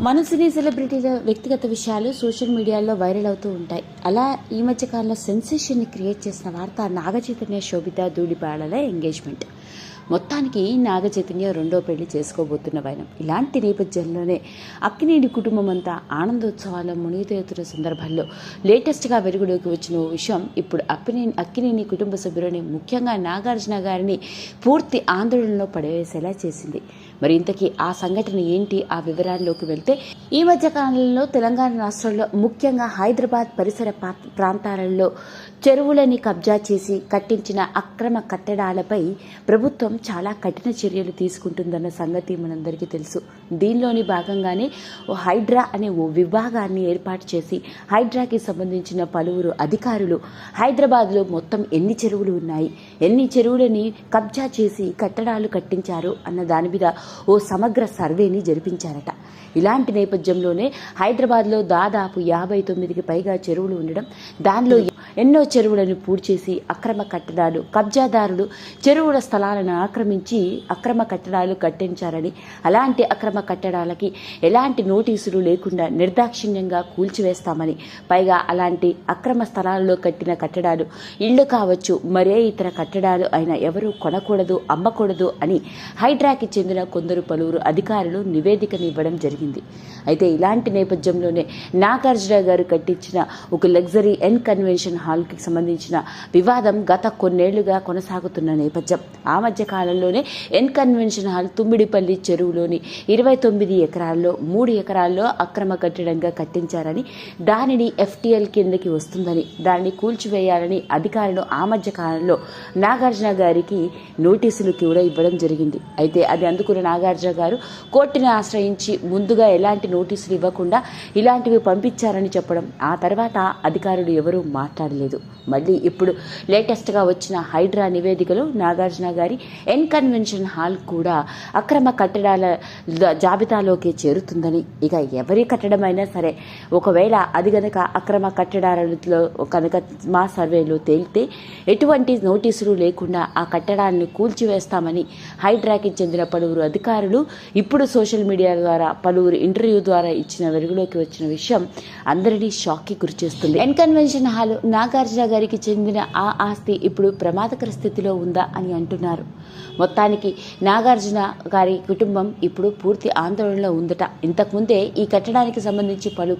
మన సినీ సెలబ్రిటీల వ్యక్తిగత విషయాలు సోషల్ మీడియాలో వైరల్ అవుతూ ఉంటాయి. అలా ఈ మధ్య కాలంలో సెన్సేషన్ని క్రియేట్ చేసిన వార్త నాగచైతన్య శోభిత ధూళిపాడల ఎంగేజ్మెంట్. మొత్తానికి నాగ చైతన్య రెండో పెళ్ళి చేసుకోబోతున్న వైనం ఇలాంటి నేపథ్యంలోనే అక్కినేని కుటుంబం అంతా ఆనందోత్సవాల మునిగితేతున్న సందర్భాల్లో లేటెస్ట్గా వెలుగులోకి వచ్చిన ఓ విషయం ఇప్పుడు అక్కినేని అక్కినేని కుటుంబ సభ్యులని ముఖ్యంగా నాగార్జున గారిని పూర్తి ఆందోళనలో పడవేసేలా చేసింది. మరి ఇంతకీ ఆ సంఘటన ఏంటి? ఆ వివరాల్లోకి వెళ్తే ఈ మధ్య కాలంలో తెలంగాణ రాష్ట్రంలో ముఖ్యంగా హైదరాబాద్ పరిసర ప్రాంతాలలో చెరువులని కబ్జా చేసి కట్టించిన అక్రమ కట్టడాలపై ప్రభుత్వం చాలా కఠిన చర్యలు తీసుకుంటుందన్న సంగతి మనందరికీ తెలుసు. దీనిలోని భాగంగానే ఓ హైడ్రా అనే ఓ విభాగాన్ని ఏర్పాటు చేసి హైడ్రాకి సంబంధించిన పలువురు అధికారులు హైదరాబాద్లో మొత్తం ఎన్ని చెరువులు ఉన్నాయి ఎన్ని చెరువులని కబ్జా చేసి కట్టడాలు కట్టించారు అన్న దాని మీద ఓ సమగ్ర సర్వేని జరిపించారట. ఇలాంటి నేపథ్యంలోనే హైదరాబాద్లో దాదాపు యాభై తొమ్మిదికి పైగా చెరువులు ఉండడం దానిలో ఎన్నో చెరువులను పూడ్చేసి అక్రమ కట్టడాలు కబ్జాదారులు చెరువుల స్థలాలను ఆక్రమించి అక్రమ కట్టడాలు కట్టించారని అలాంటి అక్రమ కట్టడాలకి ఎలాంటి నోటీసులు లేకుండా నిర్దాక్షిణ్యంగా కూల్చివేస్తామని పైగా అలాంటి అక్రమ స్థలాల్లో కట్టిన కట్టడాలు ఇళ్ళు కావచ్చు మరే ఇతర కట్టడాలు అయినా ఎవరూ కొనకూడదు అమ్మకూడదు అని హైడ్రాకి చెందిన కొందరు పలువురు అధికారులు నివేదికను ఇవ్వడం జరిగింది. అయితే ఇలాంటి నేపథ్యంలోనే నాగార్జున గారు కట్టించిన ఒక లగ్జరీ ఎన్ కన్వెన్షన్ హాల్కి సంబంధించిన వివాదం గత కొన్నేళ్ళుగా కొనసాగుతున్న నేపథ్యం. ఆ మధ్య కాలంలోనే ఎన్ కన్వెన్షన్ హాల్ తుమ్మిడిపల్లి చెరువులోని ఇరవై తొమ్మిది ఎకరాల్లో మూడు ఎకరాల్లో అక్రమ కట్టడంగా కట్టించారని దానిని ఎఫ్టీఎల్ కిందకి వస్తుందని దానిని కూల్చివేయాలని అధికారులు ఆ మధ్య కాలంలో నాగార్జున గారికి నోటీసులు కూడా ఇవ్వడం జరిగింది. అయితే అది అందుకున్న నాగార్జున గారు కోర్టుని ఆశ్రయించి ముందుగా ఎలాంటి నోటీసులు ఇవ్వకుండా ఇలాంటివి పంపించారని చెప్పడం ఆ తర్వాత అధికారులు ఎవరూ మాట్లాడలేదు. మళ్ళీ ఇప్పుడు లేటెస్ట్గా వచ్చిన హైడ్రా నివేదికలో నాగార్జున గారి ఎన్ కన్వెన్షన్ హాల్ కూడా అక్రమ కట్టడాల జాబితాలోకి చేరుతుందని. ఇక ఎవరి కట్టడమైనా సరే ఒకవేళ అది గనక అక్రమ కట్టడాలలో కనుక మా సర్వేలో తేలితే ఎటువంటి నోటీసులు లేకుండా ఆ కట్టడాన్ని కూల్చివేస్తామని హైడ్రాకి చెందిన పలువురు అధికారులు ఇప్పుడు సోషల్ మీడియా ద్వారా పలువురు ఇంటర్వ్యూ ద్వారా ఇచ్చిన వెలుగులోకి వచ్చిన విషయం అందరినీ షాక్కి గురిచేస్తుంది. ఎన్ కన్వెన్షన్ హాల్ నాగార్జున గారికి చెందిన ఆ ఆస్తి ఇప్పుడు ప్రమాదకర స్థితిలో ఉందా అని అంటున్నారు. మొత్తానికి నాగార్జున గారి కుటుంబం ఇప్పుడు పూర్తి ఆందోళనలో ఉందట. ఇంతకుముందే ఈ కట్టడానికి సంబంధించి పలు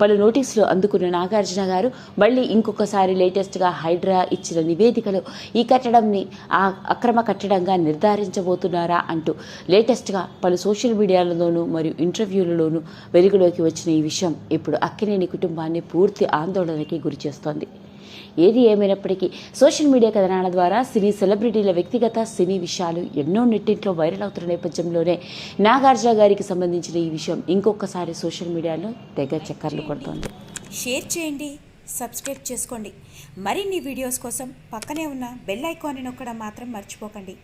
పలు నోటీసులు అందుకున్న నాగార్జున గారు మళ్ళీ ఇంకొకసారి లేటెస్ట్గా హైడ్రా ఇచ్చిన నివేదికలో ఈ కట్టడంని ఆ అక్రమ కట్టడంగా నిర్ధారించబోతున్నారా అంటూ లేటెస్ట్గా పలు సోషల్ మీడియాలలోనూ మరియు ఇంటర్వ్యూలలోనూ వెలుగులోకి వచ్చిన ఈ విషయం ఇప్పుడు అక్కినేని కుటుంబాన్ని పూర్తి ఆందోళనకి గురిచేస్తోంది. ఏది ఏమైనప్పటికీ సోషల్ మీడియా కథనాల ద్వారా సినీ సెలబ్రిటీల వ్యక్తిగత సినీ విషయాలు ఎన్నో నెట్టింట్లో వైరల్ అవుతున్న నేపథ్యంలోనే నాగార్జున గారికి సంబంధించిన ఈ విషయం ఇంకొకసారి సోషల్ మీడియాలో తెగ చక్కర్లు కొడుతోంది. షేర్ చేయండి సబ్స్క్రైబ్ చేసుకోండి. మరిన్ని వీడియోస్ కోసం పక్కనే ఉన్న బెల్ ఐకాన్ని నొక్కడం మాత్రం మర్చిపోకండి.